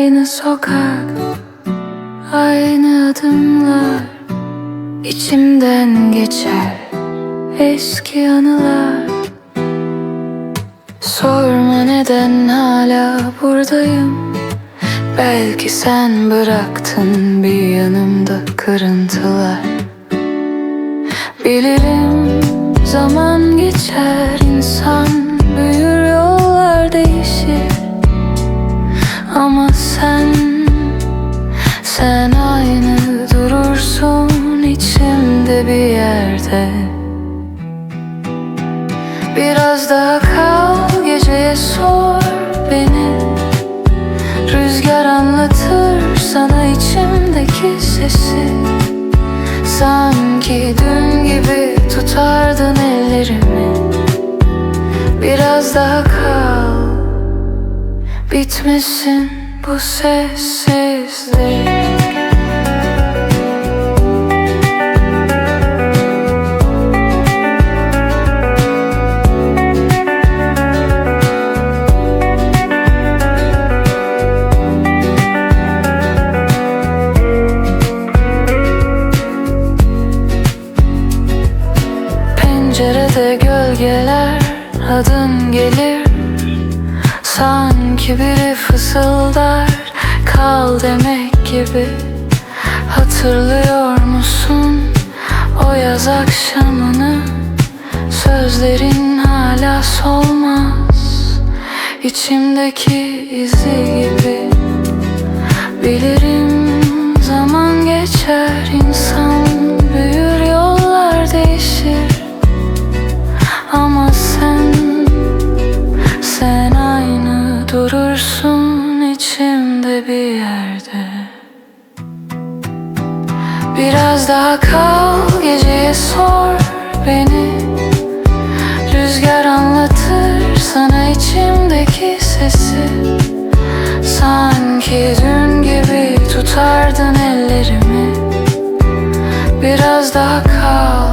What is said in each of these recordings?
Aynı sokak, aynı adımlar içimden geçer eski anılar. Sorma neden hala buradayım. Belki sen bıraktın bir yanımda kırıntılar. Bilirim zaman geçer insan büyür Ama sen sen aynı durursun içimde bir yerde. Biraz daha kal geceye sor beni. Rüzgar anlatır sana içimdeki sesi. Sanki dün gibi tutardın ellerimi. Biraz daha kal Bitmesin Pencerede gölgeler adın gelir. Sanki biri fısıldar kal demek gibi. Hatırlıyor musun o yaz akşamını? Sözlerin hala solmaz İçimdeki izi gibi. Bilirim Biraz daha kal geceye sor beni. Rüzgar anlatır sana içimdeki sesi. Sanki dün gibi tutardın ellerimi. Biraz daha kal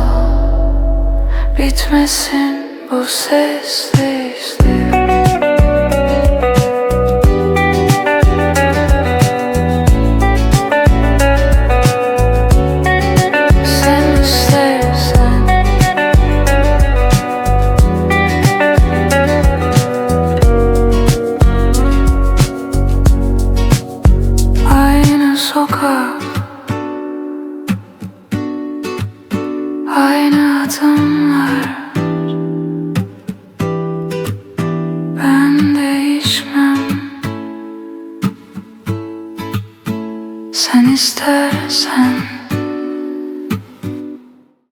Bitmesin bu sessizlik Aynı adımlar. Ben değişmem. Sen istersen